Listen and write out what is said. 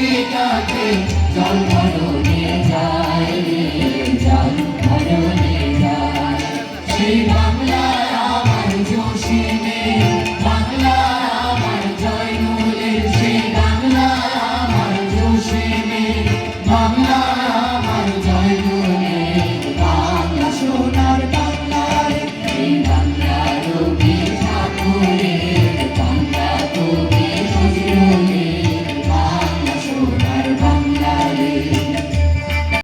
কাঁধে কাঁধে জল ভরণে যায় রে জল ভরণে যায় শিবা